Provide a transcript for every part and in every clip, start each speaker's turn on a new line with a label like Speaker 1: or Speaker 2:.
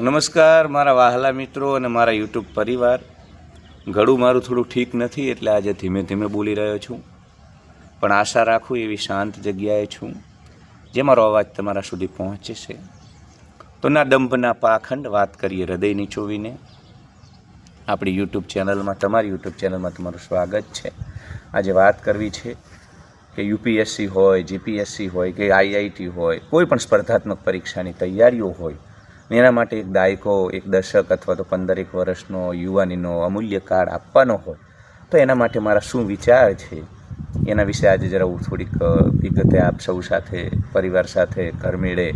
Speaker 1: નમસ્કાર, મારા વાહલા મિત્રો અને મારા યુટ્યુબ પરિવાર. ગળું મારું થોડું ઠીક નથી, એટલે આજે ધીમે ધીમે બોલી રહ્યો છું. પણ આશા રાખું એવી શાંત જગ્યાએ છું, જે મારો અવાજ તમારા સુધી પહોંચે છે. તો ના દંભના પાખંડ વાત કરીએ હૃદય નીચોવીને આપણી યુટ્યુબ ચેનલમાં, તમારી યુટ્યુબ ચેનલમાં તમારું સ્વાગત છે. આજે વાત કરવી છે કે યુપીએસસી હોય, જીપીએસસી હોય, કે આઈઆઈટી હોય, કોઈ પણ સ્પર્ધાત્મક પરીક્ષાની તૈયારીઓ હોય એના માટે એક દાયકો, એક દશક અથવા તો પંદરેક વર્ષનો યુવાનીનો અમૂલ્ય કાળ આપવાનો હોય, તો એના માટે મારા શું વિચાર છે? એના વિશે આજે જરા હું થોડીક વિગતે આપ સૌ સાથે, પરિવાર સાથે, ઘરમેળે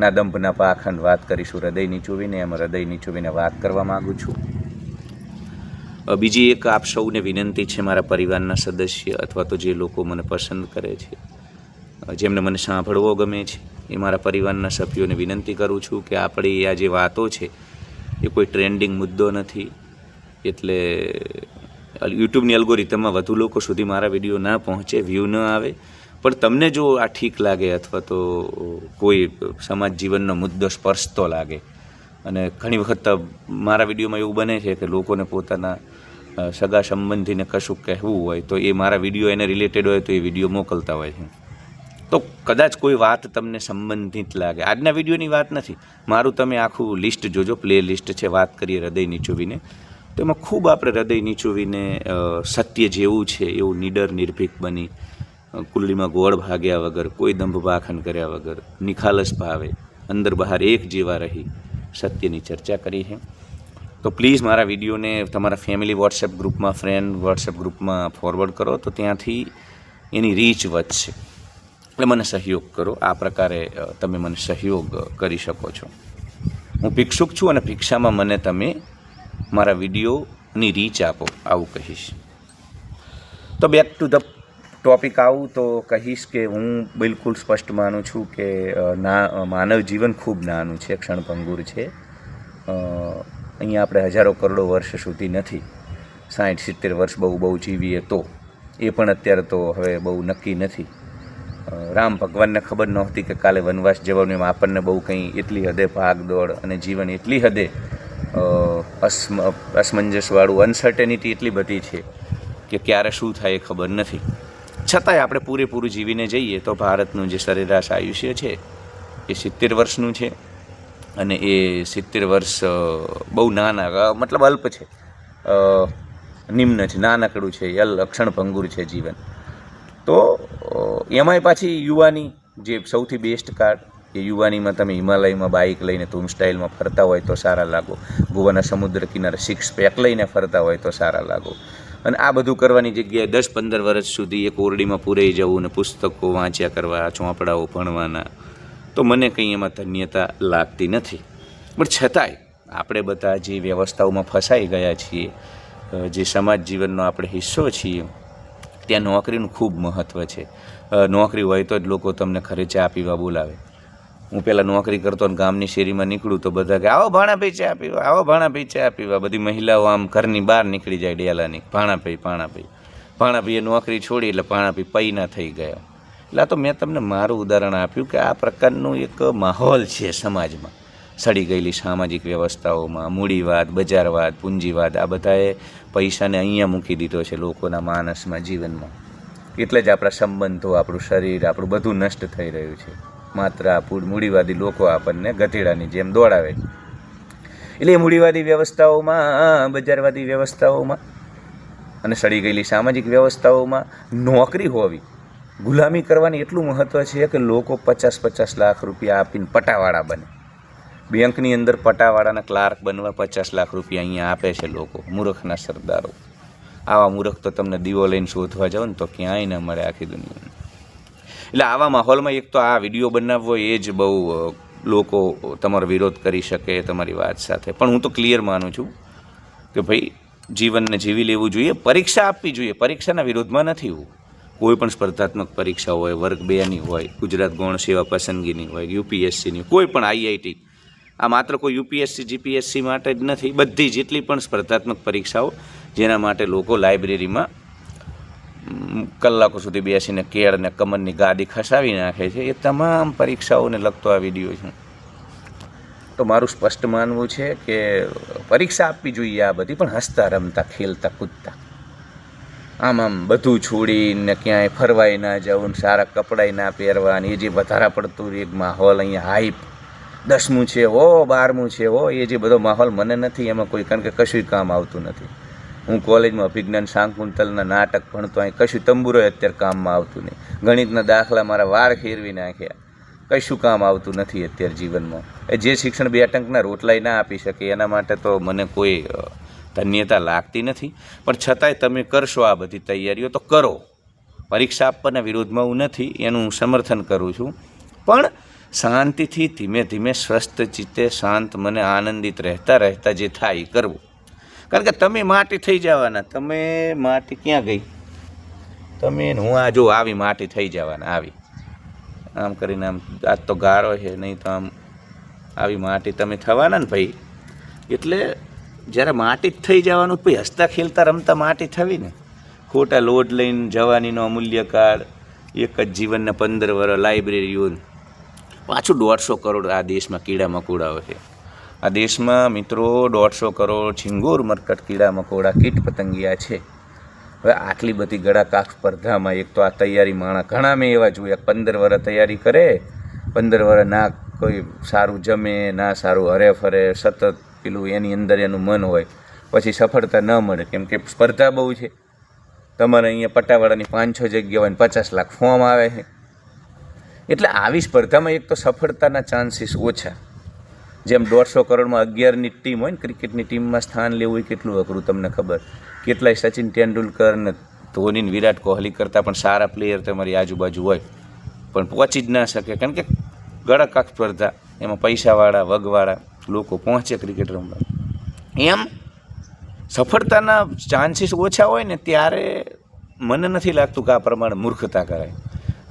Speaker 1: ના દંભના પાખંડ વાત કરીશું, હૃદય નીચોવીને એમ હૃદય નીચોવીને વાત કરવા માગું છું. બીજી એક આપ સૌને વિનંતી છે મારા પરિવારના સદસ્ય અથવા તો જે લોકો મને પસંદ કરે છે જેમને મને સાંભળવો ગમે છે. એ મારા પરિવારના સભ્યોને વિનંતી કરું છું કે આપણી આ જે વાતો છે, એ કોઈ ટ્રેન્ડિંગ મુદ્દો નથી. એટલે યુટ્યુબની અલ્ગોરિધમમાં વધુ લોકો સુધી મારા વીડિયો ના પહોંચે, વ્યૂ ન આવે. પણ તમને જો આ ઠીક લાગે અથવા તો કોઈ સમાજ જીવનનો મુદ્દો સ્પર્શતો લાગે, અને ઘણી વખત મારા વિડીયોમાં એવું બને છે કે લોકોને પોતાના સગા સંબંધીને કશું કહેવું હોય, તો એ મારા વીડિયો એને રિલેટેડ હોય તો એ વીડિયો મોકલતા હોય છે. તો કદાચ કોઈ વાત તમને સંબંધિત લાગે. આજના વિડીયોની વાત નથી. મારું તમે આખું લિસ્ટ જોજો. પ્લે લિસ્ટ છે, વાત કરીએ હૃદય નીચોવીને. તો એમાં ખૂબ આપણે હૃદય નીચોવીને સત્ય જેવું છે, એવું નીડર નિર્ભીક બની કુલ્લીમાં ગોળ ભાગ્યા વગર, કોઈ દંભ ભાખન કર્યા વગર, નિખાલસ ભાવે, અંદર બહાર એક જેવા રહી, સત્યની ચર્ચા કરી છે તો પ્લીઝ મારા વિડીયોને તમારા ફેમિલી વોટ્સએપ ગ્રુપમાં, ફ્રેન્ડ વોટ્સએપ ગ્રુપમાં ફોરવર્ડ કરો તો ત્યાંથી એની રીચ વધશે. એટલે મને સહયોગ કરો. આ પ્રકારે તમે મને સહયોગ કરી શકો છો. હું ભિક્ષુક છું અને ભિક્ષામાં મને તમે મારા વિડીયોની રીચ આપો. આવું કહીશ. તો બેક ટુ ધ ટોપિક આવું તો કહીશ કે હું બિલકુલ સ્પષ્ટ માનું છું કે ના માનવ જીવન ખૂબ નાનું છે, ક્ષણભંગુર છે. અહીંયા આપણે હજારો કરોડો વર્ષ સુધી નથી. સાઠ સિત્તેર વર્ષ બહુ બહુ જીવીએ તો. એ પણ અત્યારે તો હવે બહુ નક્કી નથી. રામ ભગવાનને ખબર નહોતી કે કાલે વનવાસ જવાનું, એમાં આપણને બહુ કંઈ એટલી હદે ભાગદોડ અને જીવન એટલી હદે અસમ, અસમંજસવાળું અનસર્ટેનિટી એટલી બધી છે કે ક્યારે શું થાય એ ખબર નથી. છતાંય આપણે પૂરેપૂરું જીવીને જઈએ તો ભારતનું જે સરેરાશ આયુષ્ય છે એ સિત્તેર વર્ષનું છે અને એ સિત્તેર વર્ષ બહુ નાના મતલબ અલ્પ છે. નિમ્ન છે, નાનકડું છે અલ, અક્ષણ ભંગુર છે જીવન. તો એમાંય પાછી યુવાની જે સૌથી બેસ્ટ કાર કે યુવાનીમાં તમે હિમાલયમાં બાઇક લઈને ધૂમ સ્ટાઇલમાં ફરતા હોય તો સારા લાગો. ગોવાના સમુદ્ર કિનારે સિક્સ પેક લઈને ફરતા હોય તો સારા લાગો. અને આ બધું કરવાની જગ્યાએ દસ પંદર વર્ષ સુધી એક ઓરડીમાં પૂરાઈ જવું અને પુસ્તકો વાંચ્યા કરવા ચોપડાઓ ભણવાના, તો મને કંઈ એમાં ધન્યતા લાગતી નથી. પણ છતાંય આપણે બધા જે વ્યવસ્થાઓમાં ફસાઈ ગયા છીએ જે સમાજ જીવનનો આપણે હિસ્સો છીએ ત્યાં નોકરીનું ખૂબ મહત્ત્વ છે. નોકરી હોય તો જ લોકો તમને ખરે ચા પીવા બોલાવે. હું પહેલાં નોકરી કરતો ને ગામની શેરીમાં નીકળું તો બધા કે, આવો ભાણાભાઈ ચા પીવા, આવો ભાણાભાઈ ચા પીવા. બધી મહિલાઓ આમ ઘરની બહાર નીકળી જાય ડેલાની. ભાણાભાઈ ભાણાભાઈ. ભાણાભાઈએ નોકરી છોડી એટલે ભાણાભાઈ પૈના થઈ ગયા. એટલે તો મેં તમને મારું ઉદાહરણ આપ્યું કે આ પ્રકારનું એક માહોલ છે સમાજમાં. સડી ગયેલી સામાજિક વ્યવસ્થાઓમાં મૂડીવાદ, બજારવાદ, પૂંજીવાદ, આ બધાએ પૈસાને અહીંયા મૂકી દીધો છે લોકોના માનસમાં, જીવનમાં. એટલે જ આપણા સંબંધો, આપણું શરીર, આપણું બધું નષ્ટ થઈ રહ્યું છે. માત્ર આ મૂડીવાદી લોકો આપણને ગધેડાની જેમ દોડાવે છે. એટલે મૂડીવાદી વ્યવસ્થાઓમાં, બજારવાદી વ્યવસ્થાઓમાં અને સડી ગયેલી સામાજિક વ્યવસ્થાઓમાં નોકરી હોવી, ગુલામી કરવાની એટલું મહત્ત્વ છે કે લોકો પચાસ પચાસ લાખ રૂપિયા આપીને પટાવાળા બને. બેંકની અંદર પટાવાળાના ક્લાર્ક બનવા પચાસ લાખ રૂપિયા અહીંયા આપે છે લોકો, મૂર્ખના સરદારો. આવા મૂર્ખ તો તમને દીવો લઈને શોધવા જાઓ ને તો ક્યાંય ન મળે આખી દુનિયામાં. એટલે આવા માહોલમાં એક તો આ વીડિયો બનાવવો એ જ બહુ લોકો તમારો વિરોધ કરી શકે તમારી વાત સાથે. પણ હું તો ક્લિયર માનું છું કે ભાઈ, જીવનને જીવી લેવું જોઈએ, પરીક્ષા આપવી જોઈએ. પરીક્ષાના વિરોધમાં નથી હું. કોઈ પણ સ્પર્ધાત્મક પરીક્ષા હોય, વર્ગ બેની હોય, ગુજરાત ગૌણ સેવા પસંદગીની હોય, યુપીએસસીની કોઈ પણ આઈઆઈટી આ માત્ર કોઈ યુપીએસસી, જીપીએસસી માટે જ નથી, બધી જેટલી પણ સ્પર્ધાત્મક પરીક્ષાઓ જેના માટે લોકો લાઇબ્રેરીમાં કલાકો સુધી બેસીને કેળ અને કમરની ગાદી ખસાવી નાખે છે. એ તમામ પરીક્ષાઓને લગતો આ વીડિયો છે. તો મારું સ્પષ્ટ માનવું છે કે પરીક્ષા આપવી જોઈએ આ બધી, પણ હસતા, રમતા, ખેલતા, કૂદતા. આમ આમ બધું છોડીને ક્યાંય ફરવાય ના જવું સારા કપડાય ના પહેરવા ને એ જે વધારા પડતું એક માહોલ અહીંયા હાઈપ દસમું છે હો બારમું છે હો એ જે બધો માહોલ મને નથી, એમાં કોઈ, કારણ કે કશું કામ આવતું નથી. હું કોલેજમાં અભિજ્ઞાન શાંકુંતલના નાટક ભણતો, અહીં કશું તંબુરો અત્યારે કામમાં આવતું નહીં. ગણિતના દાખલા મારા વાળ ફેરવી નાખ્યા. કશું કામ આવતું નથી અત્યારે જીવનમાં. એ જે શિક્ષણ બે ટંકના રોટલાય ના આપી શકે, એના માટે તો મને કોઈ ધન્યતા લાગતી નથી. પણ છતાંય તમે કરશો આ બધી તૈયારીઓ તો કરો. પરીક્ષા આપવાના વિરોધમાં હું નથી, એનું હું સમર્થન કરું છું. પણ શાંતિથી ધીમે ધીમે સ્વસ્થ ચિત્તે શાંત મને આનંદિત રહેતા રહેતા જે થાય એ કરવું. કારણ કે તમે માટી થઈ જવાના, તમે માટી ક્યાં ગઈ? તમે હું આ જો આવી માટી થઈ જવાના, આવી. આમ કરીને આમ આજ તો ગારો છે, નહીં તો આમ આવી માટી તમે થવાના ને ભાઈ. એટલે જ્યારે માટી જ થઈ જવાનું, પછી હસતા ખેલતા રમતા માટી થવી ને. ખોટા લોડ લઈને જવાનીનો અમૂલ્ય કાળ એક જ જીવનના પંદર વર્ષ લાઇબ્રેરીઓ પાછું દોઢસો કરોડ આ દેશમાં કીડા મકોડાઓ છે. આ દેશમાં મિત્રો દોઢસો કરોડ ઝીંગોર મરકટ કીડા મકોડા, કીટ પતંગિયા છે. હવે આટલી બધી ગળાકાક સ્પર્ધામાં એક તો આ તૈયારી માણા ઘણા મેં એવા જોયા, પંદર વર્ષ તૈયારી કરે, પંદર વર્ષ ના કોઈ સારું જમે, ના સારું હરે ફરે, સતત પેલું એની અંદર એનું મન હોય, પછી સફળતા ન મળે, કેમ કે સ્પર્ધા બહુ છે. તમારે અહીંયા પટ્ટાવાળાની પાંચ છ જગ્યા હોય ને પચાસ લાખ ફોર્મ આવે છે. એટલે આવી સ્પર્ધામાં એક તો સફળતાના ચાન્સીસ ઓછા. જેમ દોઢસો કરોડમાં અગિયારની ટીમ હોય ને ક્રિકેટની ટીમમાં સ્થાન લેવું એ કેટલું અઘરું તમને ખબર? કેટલાય સચિન તેંડુલકર ને ધોની વિરાટ કોહલી કરતાં પણ સારા પ્લેયર તમારી આજુબાજુ હોય. પણ પહોંચી જ ના શકે. કારણ કે ગળકાક સ્પર્ધા, એમાં પૈસાવાળા, વગવાળા લોકો પહોંચે ક્રિકેટ રમવા. એમ સફળતાના ચાન્સીસ ઓછા હોય ને, ત્યારે મને નથી લાગતું કે આ પ્રમાણે મૂર્ખતા કરાય.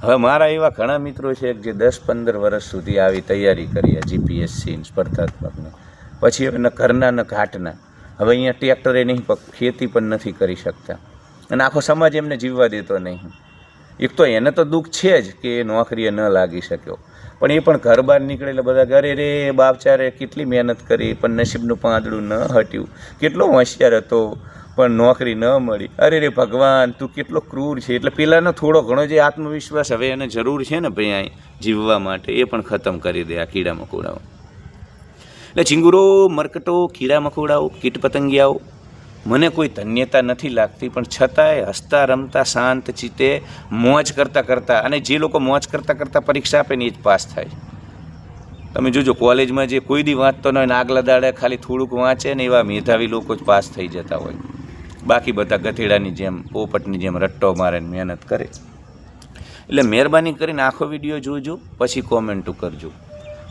Speaker 1: હવે મારા એવા ઘણા મિત્રો છે જે દસ પંદર વર્ષ સુધી આવી તૈયારી કરી જીપીએસસી સ્પર્ધાત્મકને. પછી હવે ન ઘરના ન ઘાટના. હવે અહીંયા ટ્રેક્ટરે નહીં ખેતી પણ નથી કરી શકતા. અને આખો સમાજ એમને જીવવા દેતો નહીં. એક તો એને તો દુઃખ છે જ કે એ નોકરીએ ન લાગી શક્યો. પણ એ પણ ઘર બહાર નીકળે બધા ઘરે રે, બાપચારે, કેટલી મહેનત કરી, પણ નસીબનું પાંદડું ન હટ્યું. કેટલો હોશિયાર હતો. પણ નોકરી ન મળી. અરે રે ભગવાન, તું કેટલો ક્રૂર છે. એટલે પેલાનો થોડો ઘણો જે આત્મવિશ્વાસ હવે એને જરૂર છે ને ભાઈ અહીં જીવવા માટે, એ પણ ખતમ કરી દે આ કીડા મકોડાઓ. એટલે ચિંગુરો, મરકટો કીડા મકોડાઓ, કીટ પતંગિયાઓ, મને કોઈ ધન્યતા નથી લાગતી, પણ છતાંય હસતા, રમતા, શાંત ચિત્તે મોજ કરતાં કરતાં, અને જે લોકો મોજ કરતાં કરતાં પરીક્ષા આપે ને એ જ પાસ થાય. તમે જોજો, કોલેજમાં જે કોઈ દી વાંચતો ન હોય ને આગલા દાડે ખાલી થોડુંક વાંચે ને એવા મેધાવી લોકો જ પાસ થઈ જતા હોય. બાકી બધા ગધેડાની જેમ, પોપટની જેમ રટ્ટો મારે મહેનત કરે. એટલે મહેરબાની કરીને આખો વીડિયો જોજો, પછી કોમેન્ટો કરજો.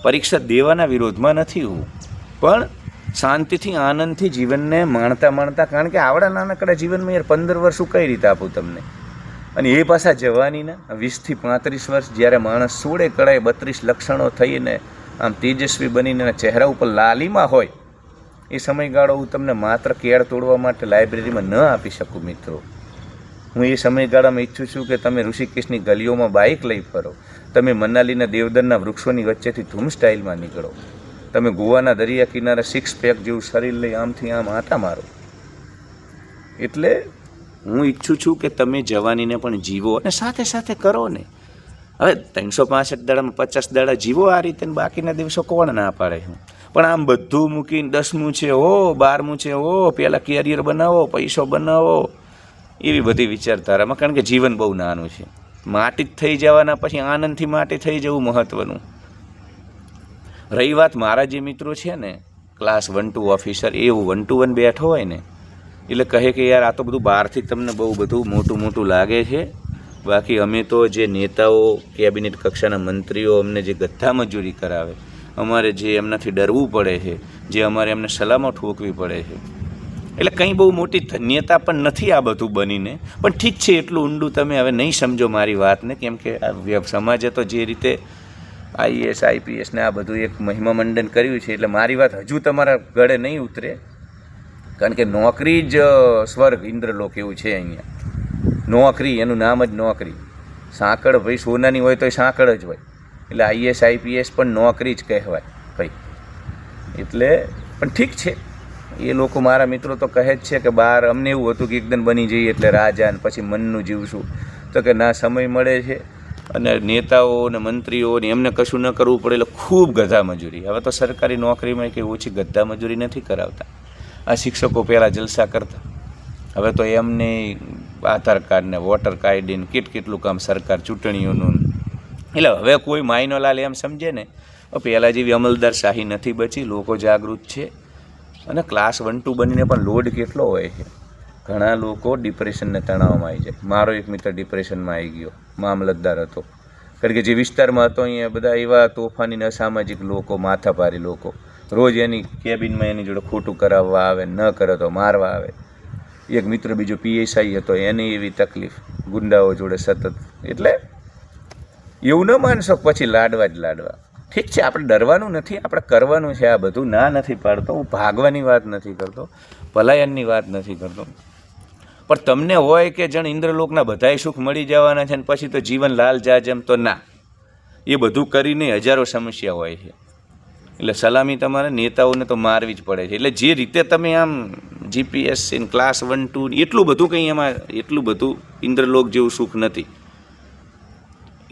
Speaker 1: પરીક્ષા દેવાના વિરોધમાં નથી હું, પણ શાંતિથી, આનંદથી જીવનને માણતા માણતા, કારણ કે આવડા નાનકડા જીવનમાં યાર પંદર વર્ષ હું કઈ રીતે આપું તમને? અને એ પાછા જવાનીના, વીસથી પાંત્રીસ વર્ષ જ્યારે માણસ સોળે કળાએ બત્રીસ લક્ષણો થઈને આમ તેજસ્વી બનીને ચહેરા ઉપર લાલીમાં હોય એ સમયગાળો હું તમને માત્ર કેળ તોડવા માટે લાઇબ્રેરીમાં ન આપી શકું, મિત્રો. હું એ સમયગાળામાં ઈચ્છું છું કે તમે ઋષિકેશની ગલીઓમાં બાઇક લઈ ફરો. તમે મનાલીના દેવદરના વૃક્ષોની વચ્ચેથી ધૂમ સ્ટાઇલમાં નીકળો. તમે ગોવાના દરિયા કિનારે સિક્સ પેક જેવું શરીર લઈ આમથી આમ આટા મારો. એટલે હું ઈચ્છું છું કે તમે જવાનીને પણ જીવો અને સાથે સાથે કરો ને. હવે ત્રણસો પાસઠ દાડામાં પચાસ દાડા જીવો આ રીતે બાકીના દિવસો કોણ ના પાડે હું? પણ આમ બધું મૂકીને દસમું છે, હો, બારમું છે, હો પહેલાં કેરિયર બનાવો, પૈસો બનાવો, એવી બધી વિચારધારામાં. કારણ કે જીવન બહુ નાનું છે. માટી જ થઈ જવાના પછી આનંદથી માટી થઈ જવું મહત્ત્વનું રહી વાત મારા જે મિત્રો છે ને ક્લાસ વન ટુ ઓફિસર એવું વન ટુ વન બેઠો હોય ને, એટલે કહે કે યાર આ તો બધું બહારથી તમને બહુ બધું મોટું મોટું લાગે છે. બાકી અમે તો જે નેતાઓ કેબિનેટ કક્ષાના મંત્રીઓ અમને જે ગથ્થા મજૂરી કરાવે અમારે જે એમનાથી ડરવું પડે છે, જે અમારે એમને સલામો ઠોકવી પડે છે. એટલે કંઈ બહુ મોટી ધન્યતા પણ નથી આ બધું બનીને. પણ ઠીક છે, એટલું ઊંડું તમે હવે નહીં સમજો મારી વાતને, કેમ કે આ સમાજે તો જે રીતે આઈએસ આઈપીએસને આ બધું એક મહિમા મંડન કર્યું છે, એટલે મારી વાત હજુ તમારા ગળે નહીં ઉતરે. કારણ કે નોકરી જ સ્વર્ગ ઇન્દ્રલોક એવું છે અહીંયા. નોકરી, એનું નામ જ નોકરી. સાંકળ ભાઈ સોનાની હોય તો એ સાંકળ જ હોય. એટલે આઈએસ આઈપીએસ પણ નોકરી જ કહેવાય, ભાઈ. એટલે, પણ ઠીક છે. એ લોકો મારા મિત્રો તો કહે જ છે કે બહાર અમને એવું હતું કે એકદમ બની જઈએ એટલે રાજા ને પછી મનનું જીવશું. તો કે ના, સમય મળે છે. અને નેતાઓ ને મંત્રીઓ ને એમને કશું ન કરવું પડે એટલે ખૂબ ગધા મજૂરી. હવે તો સરકારી નોકરીમાં કંઈ ઓછી ગધા મજૂરી નથી કરાવતા. આ શિક્ષકો પહેલાં જલસા કરતા. હવે તો એમને આધાર કાર્ડ ને વોટર કાર્ડ ને કેટ કેટલું કામ સરકાર ચૂંટણીઓનું એટલે હવે કોઈ માયનો લાલ એમ સમજે ને પહેલાં જેવી અમલદાર શાહી નથી બચી, લોકો જાગૃત છે. અને ક્લાસ વન ટુ બનીને પણ લોડ કેટલો હોય છે. ઘણા લોકો ડિપ્રેશનને તણાવમાં આવી જાય. મારો એક મિત્ર ડિપ્રેશનમાં આવી ગયો, મામલતદાર હતો. કારણ કે જે વિસ્તારમાં હતો અહીંયા, બધા એવા તોફાની અસામાજિક લોકો, માથાભારી લોકો. રોજ એની કેબિનમાં એની જોડે ખોટું કરાવવા આવે, ન કરે તો મારવા આવે. એક મિત્ર બીજો પીએસઆઈ હતો, એની એવી તકલીફ. ગુંડાઓ જોડે સતત. એટલે એવું ન માનશો પછી લાડવા જ લાડવા. ઠીક છે, આપણે ડરવાનું નથી, આપણે કરવાનું છે, આ બધું ના નથી પાડતો, હું ભાગવાની વાત નથી કરતો, પલાયનની વાત નથી કરતો. પણ તમને હોય કે જણ ઇન્દ્રલોકના બધાય સુખ મળી જવાના છે ને પછી તો જીવન લાલ જાજમ તો ના. એ બધું કરીને હજારો સમસ્યા હોય છે. એટલે સલામી તમારે નેતાઓને તો મારવી જ પડે છે. એટલે જે રીતે તમે આમ જીપીએસસી ક્લાસ વન ટુ એટલું બધું કંઈ એમાં, એટલું બધું ઇન્દ્રલોક જેવું સુખ નથી.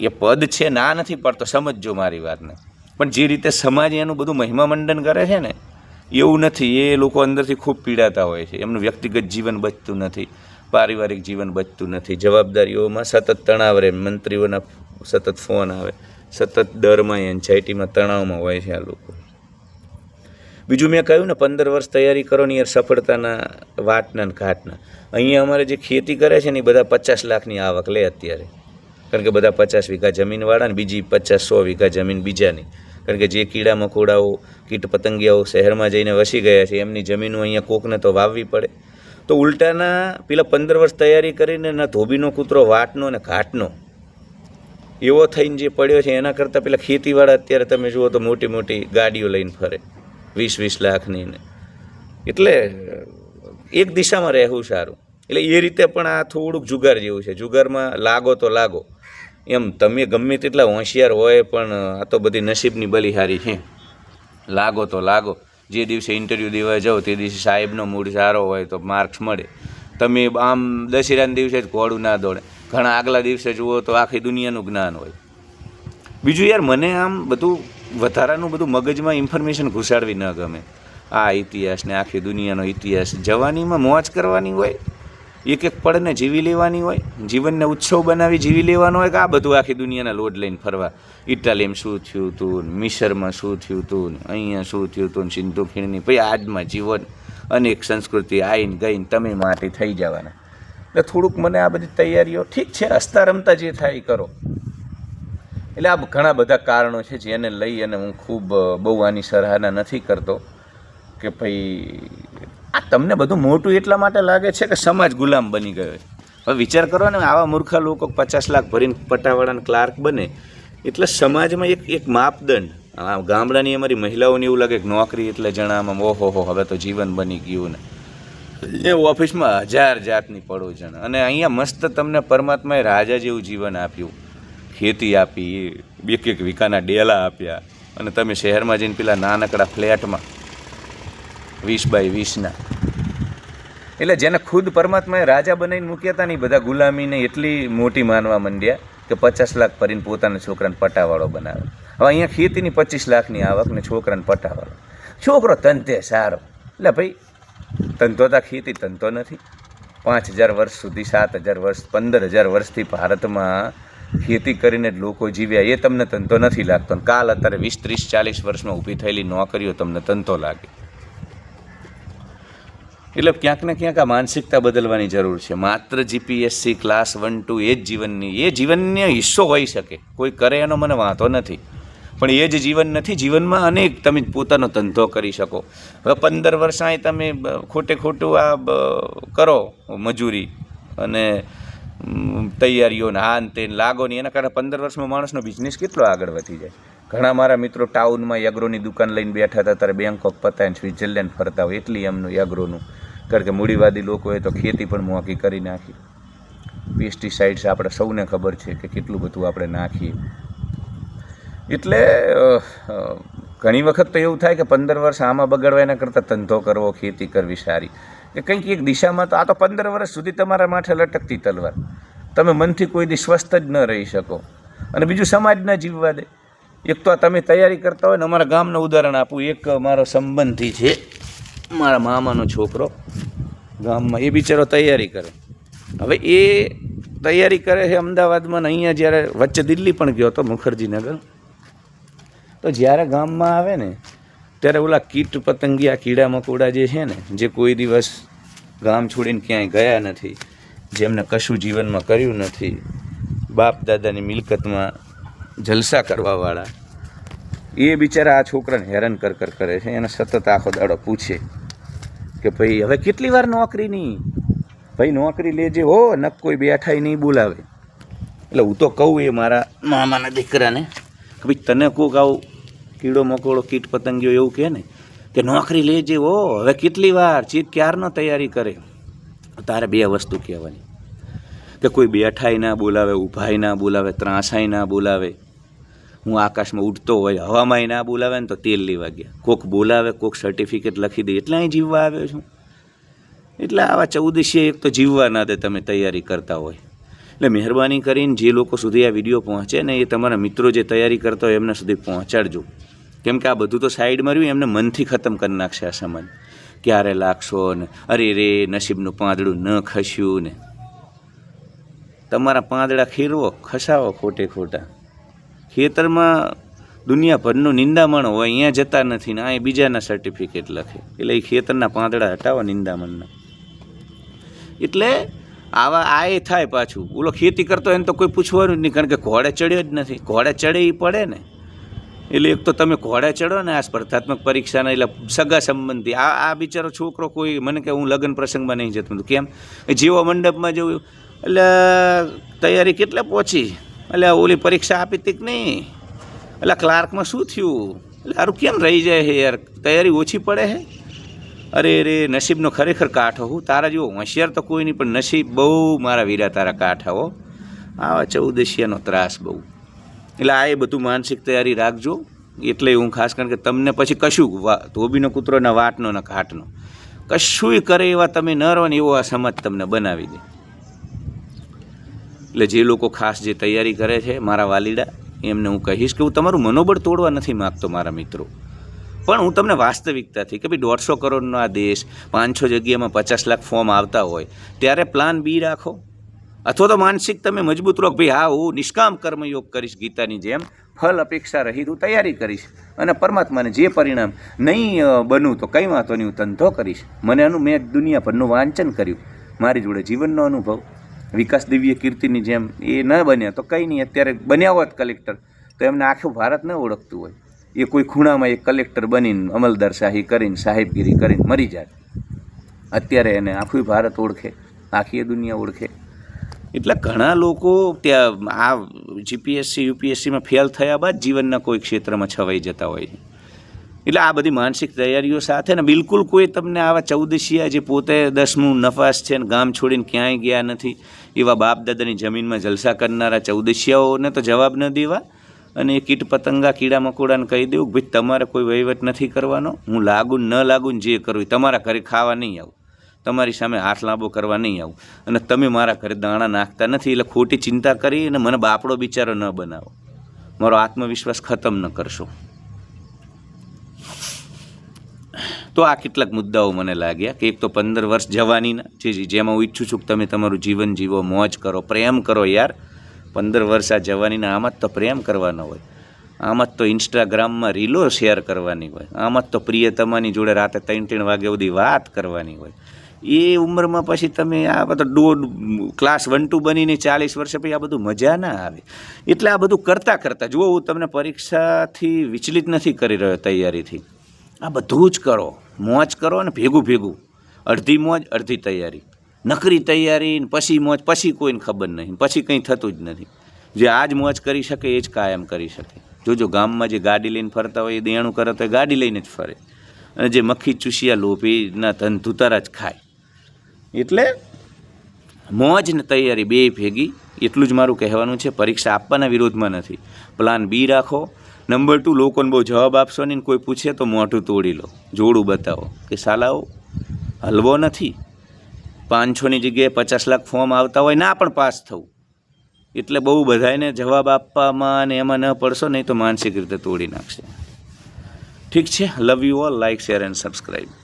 Speaker 1: એ પદ છે ના નથી પડતો, સમજજો મારી વાતને. પણ જે રીતે સમાજ એનું બધું મહિમા મંડન કરે છે ને, એવું નથી. એ લોકો અંદરથી ખૂબ પીડાતા હોય છે. એમનું વ્યક્તિગત જીવન બચતું નથી. પારિવારિક જીવન બચતું નથી. જવાબદારીઓમાં સતત તણાવ રહે. મંત્રીઓના સતત ફોન આવે. સતત ડરમાં એન્ઝાયટીમાં તણાવમાં હોય છે આ લોકો. બીજું મેં કહ્યું ને, પંદર વર્ષ તૈયારી કરો ને યાર સફળતાના વાટના ને ઘાટના. અહીંયા અમારે જે ખેતી કરે છે ને, એ બધા પચાસ લાખની આવક લે અત્યારે. કારણ કે બધા પચાસ વીઘા જમીનવાળા ને બીજી પચાસ સો વીઘા જમીન બીજાની. કારણ કે જે કીડા મકોડાઓ, કીટ પતંગિયાઓ શહેરમાં જઈને વસી ગયા છે, એમની જમીનો અહીંયા કોકને તો વાવવી પડે. તો ઉલટાના પેલા પંદર વર્ષ તૈયારી કરીને ના ધોબીનો કૂતરો, વાટનો ને ઘાટનો એવો થઈને જે પડ્યો છે, એના કરતાં પેલા ખેતીવાળા અત્યારે તમે જુઓ તો મોટી મોટી ગાડીઓ લઈને ફરે, વીસ વીસ લાખની ને. એટલે એક દિશામાં રહેવું સારું. એટલે એ રીતે પણ આ થોડુંક જુગાર જેવું છે. જુગારમાં લાગો તો લાગો. એમ, તમે ગમે તેટલા હોશિયાર હોય, પણ આ તો બધી નસીબની બલિહારી છે. લાગો તો લાગો. જે દિવસે ઇન્ટરવ્યૂ દેવા જાઓ, તે દિવસે સાહેબનો મૂડ સારો હોય તો માર્ક્સ મળે. તમે આમ દશેરાના દિવસે જ ઘોડું ના દોડે. ઘણા આગલા દિવસે જુઓ તો આખી દુનિયાનું જ્ઞાન હોય. બીજું યાર, મને આમ બધું વધારાનું બધું મગજમાં ઇન્ફોર્મેશન ઘુસાડવી ન ગમે. આ ઇતિહાસ ને આખી દુનિયાનો ઇતિહાસ. જવાનીમાં મોજ કરવાની હોય એક એક પળને જીવી લેવાની હોય, જીવનને ઉત્સવ બનાવી જીવી લેવાનો હોય, કે આ બધું આખી દુનિયાના લોડ લઈને ફરવા. ઇટાલીમાં શું થયું હતું મિસરમાં શું થયું હતું અહીંયા શું થયું હતું સિંધુ ખીણની પછી આજમાં જીવન અનેક સંસ્કૃતિ આવીને ગઈને તમે માટે થઈ જવાના. એટલે થોડુંક મને આ બધી તૈયારીઓ ઠીક છે હસતા રમતા જે થાય એ કરો. એટલે આ ઘણા બધા કારણો છે જેને લઈ અને હું ખૂબ બહુ આની સરાહના નથી કરતો કે ભાઈ આ તમને બધું મોટું એટલા માટે લાગે છે કે સમાજ ગુલામ બની ગયો હવે વિચાર કરો ને, આવા મૂર્ખા લોકો પચાસ લાખ ભરીને પટાવાળાને ક્લાર્ક બને, એટલે સમાજમાં એક એક માપદંડ. ગામડાની અમારી મહિલાઓને એવું લાગે કે નોકરી એટલે જણામાં, ઓહો હો, હવે તો જીવન બની ગયું ને. એ ઓફિસમાં હજાર જાતની પડોજણ અને અહીંયા મસ્ત તમને પરમાત્માએ રાજા જેવું જીવન આપ્યું. ખેતી આપી, એક એક વિકાના ડેલા આપ્યા. અને તમે શહેરમાં જઈને પેલા નાનકડા ફ્લેટમાં વીસ બાય વીસના. એટલે જેને ખુદ પરમાત્માએ રાજા બનાવીને મૂક્યા હતા ને બધા ગુલામીને એટલી મોટી માનવા માંડ્યા કે પચાસ લાખ ભરીને પોતાના છોકરાને પટાવાળો બનાવે. હવે અહીંયા ખેતીની પચીસ લાખની આવક ને છોકરાને પટાવાળો. છોકરો તંતે સારો. એટલે ભાઈ તંતોતા ખેતી, તંતો નથી. પાંચ હજાર વર્ષ સુધી, સાત હજાર વર્ષ, પંદર હજાર વર્ષથી ભારતમાં ખેતી કરીને લોકો જીવ્યા. એ તમને તંતો નથી લાગતો. કાલ અત્યારે વીસ, ત્રીસ, ચાલીસ વર્ષમાં ઊભી થયેલી નોકરીઓ તમને તંતો લાગે. એટલે ક્યાંક ને ક્યાંક આ માનસિકતા બદલવાની જરૂર છે. માત્ર જીપીએસસી ક્લાસ વન ટુ એ જ જીવનની, એ જીવનનો હિસ્સો હોઈ શકે. કોઈ કરે એનો મને વાંધો નથી. પણ એ જ જીવન નથી, જીવનમાં અનેક તમે પોતાનો ધંધો કરી શકો. હવે પંદર વર્ષ અહીં તમે ખોટે ખોટું આ કરો મજૂરી અને તૈયારીઓ ને આ તે લાગો નહીં એના કારણે પંદર વર્ષમાં માણસનો બિઝનેસ કેટલો આગળ વધી જાય. ઘણા મારા મિત્રો ટાઉનમાં એગ્રોની દુકાન લઈને બેઠા હતા, ત્યારે બેંકોક પતાવીને સ્વિટ્ઝરલેન્ડ ફરતા હોય, એટલી એમનું એગ્રોનું કારણ કે મૂડીવાદી લોકોએ તો ખેતી પણ મોંઘી કરી નાખી. પેસ્ટિસાઇડ્સ આપણે સૌને ખબર છે કે કેટલું બધું આપણે નાખીએ. એટલે ઘણી વખત તો એવું થાય કે પંદર વર્ષ આમાં બગાડવા એના કરતાં ધંધો કરવો, ખેતી કરવી સારી. કે કંઈક એક દિશામાં તો આ તો પંદર વર્ષ સુધી તમારા માથે લટકતી તલવાર. તમે મનથી કોઈ દી સ્વસ્થ જ ન રહી શકો. અને બીજું સમાજ ન જીવવા દે. એક તો આ તમે તૈયારી કરતા હોય ને અમારા ગામનું ઉદાહરણ આપું. એક મારો સંબંધી છે. મારા મામાનો છોકરો ગામમાં, એ બિચારો તૈયારી કરે. હવે એ તૈયારી કરે છે અમદાવાદમાં અહીંયા જ્યારે વચ્ચે દિલ્હી પણ ગયો હતો, મુખર્જીનગર. તો જ્યારે ગામમાં આવે ને, ત્યારે ઓલા કીટ પતંગિયા કીડા મકોડા જે છે ને, જે કોઈ દિવસ ગામ છોડીને ક્યાંય ગયા નથી જેમને કશું જીવનમાં કર્યું નથી, બાપ દાદાની મિલકતમાં જલસા કરવાવાળા, એ બિચારા આ છોકરાને હેરાન કર કર છે. એને સતત આખો દાડો પૂછે. કે ભાઈ, હવે કેટલી વાર નોકરીની ભાઈ, નોકરી લેજે હો ન કોઈ બેઠાય નહીં બોલાવે. એટલે હું તો કહું એ મારા મામાના દીકરાને કે ભાઈ, તને કોક આવું કીડો મકોડો, કીટ પતંગીઓ એવું કહે ને, કે નોકરી લેજે હો, હવે કેટલી વાર? ચીજ ક્યારનો તૈયારી કરે? તારે બે વસ્તુ કહેવાની. કે કોઈ બેઠાય ના બોલાવે ઊભાય ના બોલાવે, ત્રાસાય ના બોલાવે હું આકાશમાં ઉડતો હોય, હવામાં ના બોલાવે ને તો તેલ લેવા ગયા. કોક બોલાવે, કોક સર્ટિફિકેટ લખી દે. એટલે અહીં જીવવા આવ્યો છું. એટલે આવા ચૌદશીએ એક તો જીવવા ના દે તમે તૈયારી કરતા હોય. એટલે મહેરબાની કરીને જે લોકો સુધી આ વીડિયો પહોંચે ને એ તમારા મિત્રો જે તૈયારી કરતા હોય એમના સુધી પહોંચાડજો. કેમ કે આ બધું તો સાઈડમાં રહ્યું, એમને મનથી ખતમ કરી નાખશે આ સમાન. ક્યારે લાગશો ને? અરે રે, નસીબનું પાંદડું ન ખસ્યું ને. તમારા પાંદડા ખીરવો, ખસાવો ખોટે ખોટા. ખેતરમાં દુનિયાભરનું નિંદામણ હોય, અહીંયા જતા નથી ને આ બીજાના સર્ટિફિકેટ લખે. એટલે એ ખેતરના પાંદડા હટાવો નિંદામણના. એટલે આવા આ એ થાય પાછું. ઓલો ખેતી કરતો એને તો કોઈ પૂછવાનું જ નહીં, કારણ કે ઘોડે ચડ્યો જ નથી. ઘોડે ચડે એ પડે ને. એટલે એક તો તમે ઘોડે ચડો ને આ સ્પર્ધાત્મક પરીક્ષાના એટલે સગા સંબંધી. આ આ બિચારો છોકરો કોઈ, મને કે હું લગ્ન પ્રસંગમાં નહીં જતો. કેમ? જેવો મંડપમાં જવું. એટલે તૈયારી કેટલે પહોંચી? એટલે ઓલી પરીક્ષા આપી હતી કે નહીં? એટલે ક્લાર્કમાં શું થયું? એટલે સારું કેમ રહી જાય હે યાર? તૈયારી ઓછી પડે હે? અરે રે નસીબનો ખરેખર કાંઠો હું. તારા જેવો હોશિયાર તો કોઈ નહીં, પણ નસીબ બહુ મારા વીરા તારા કાંઠા, હો. આવા ચૌદશિયાનો ત્રાસ બહુ. એટલે આ એ બધું માનસિક તૈયારી રાખજો. એટલે હું ખાસ કારણ કે તમને પછી કશું ધોબીનો કૂતરોના વાટનો ને કાંઠનો કશુંય કરે એવા તમે ન રહો ને એવો આ સમાજ તમને બનાવી દે. એટલે જે લોકો ખાસ જે તૈયારી કરે છે, મારા વાલીડા, એમને હું કહીશ કે હું તમારું મનોબળ તોડવા નથી માગતો મારા મિત્રો. પણ હું તમને વાસ્તવિકતાથી કે ભાઈ દોઢસો કરોડનો આ દેશ પાંચસો જગ્યામાં પચાસ લાખ ફોર્મ આવતા હોય, ત્યારે પ્લાન બી રાખો. અથવા તો માનસિક તમે મજબૂત રહો ભાઈ હા, હું નિષ્કામ કર્મયોગ કરીશ ગીતાની જેમ, ફલ અપેક્ષા રહી હું તૈયારી કરીશ. અને પરમાત્માને જે પરિણામ નહીં બનવું બનું તો કંઈ વાંધો નહીં, હું ધંધો કરીશ. મને આનું મેં દુનિયાભરનું વાંચન કર્યું. મારી જોડે જીવનનો અનુભવ વિકાસ દિવ્ય કીર્તિની જેમ એ ન બન્યા તો કંઈ નહીં, અત્યારે બન્યા હોત કલેક્ટર, તો એમને આખું ભારત ન ઓળખતું હોય. એ કોઈ ખૂણામાં એક કલેક્ટર બનીને અમલદારશાહી કરીને, સાહેબગીરી કરીને મરી જાય. અત્યારે એને આખું ભારત ઓળખે, આખી દુનિયા ઓળખે. એટલે ઘણા લોકો ત્યાં આ જીપીએસસી, યુપીએસસીમાં ફેલ થયા બાદ જીવનના કોઈ ક્ષેત્રમાં છવાઈ જતા હોય છે. એટલે આ બધી માનસિક તૈયારીઓ સાથે ને બિલકુલ કોઈ તમને આવા ચૌદશિયા જે પોતે દસમું નફાસ છે ને ગામ છોડીને ક્યાંય ગયા નથી એવા બાપ દાદાની જમીનમાં જલસા કરનારા ચૌદશિયાઓને તો જવાબ ન દેવા અને એ કીટ પતંગા, કીડા મકોડાને કહી દેવું ભાઈ તમારે કોઈ વહીવટ નથી કરવાનો, હું લાગુ ન લાગુ જે કરું એ તમારા ઘરે ખાવા નહીં આવું. તમારી સામે હાથ લાંબો કરવા નહીં આવું. અને તમે મારા ઘરે દાણા નાખતા નથી એટલે ખોટી ચિંતા કરી અને મને બાપડો બિચારો ન બનાવો. મારો આત્મવિશ્વાસ ખતમ ન કરશો. તો આ કેટલાક મુદ્દાઓ મને લાગ્યા કે એક તો પંદર વર્ષ જવાનીના જે જેમાં હું ઈચ્છું છું કે તમે તમારું જીવન જીવો, મોજ કરો, પ્રેમ કરો યાર. પંદર વર્ષ આ જવાનીના, આમાં જ તો પ્રેમ કરવાનો હોય. આમાં જ તો ઇન્સ્ટાગ્રામમાં રીલો શેર કરવાની હોય. આમાં જ તો પ્રિયતમાની જોડે રાતે ત્રણ ત્રણ વાગે સુધી વાત કરવાની હોય. એ ઉંમરમાં પછી તમે આ બધો દોઢ ક્લાસ વન ટુ બનીને ચાલીસ વર્ષે પછી આ બધું મજા ના આવે. એટલે આ બધું કરતાં કરતાં, જુઓ હું તમને પરીક્ષાથી વિચલિત નથી કરી રહ્યો તૈયારીથી. આ બધું જ કરો. મોજ કરો અને ભેગું ભેગું. અડધી મોજ, અડધી તૈયારી. નકરી તૈયારી ને પછી મોજ, પછી કોઈને ખબર નહીં, પછી કંઈ થતું જ નથી. જે આજ મોજ કરી શકે, એ જ કાયમ કરી શકે. જોજો, ગામમાં જે ગાડી લઈને ફરતા હોય, એ દેણું કરે તો એ ગાડી લઈને જ ફરે. અને જે મખી ચૂસિયા લોભીના ધન ધુતારા જ ખાય. એટલે મોજ ને તૈયારી બે ભેગી. એટલું જ મારું કહેવાનું છે, પરીક્ષા આપવાના વિરોધમાં નથી. પ્લાન બી રાખો નંબર ટુ, લોકોને બહુ જવાબ આપશો નહીં ને કોઈ પૂછે તો મોઢું તોડી લો. જોડું બતાવો. કે સાલાઓ હલવો નથી? પાંચસોની જગ્યાએ પચાસ લાખ ફોર્મ આવતા હોય, ના પણ પાસ થવું. એટલે બહુ બધાને જવાબ આપવામાં અને એમાં ન પડશો, નહીં તો માનસિક રીતે તોડી નાખશે. ઠીક છે love you all like share and subscribe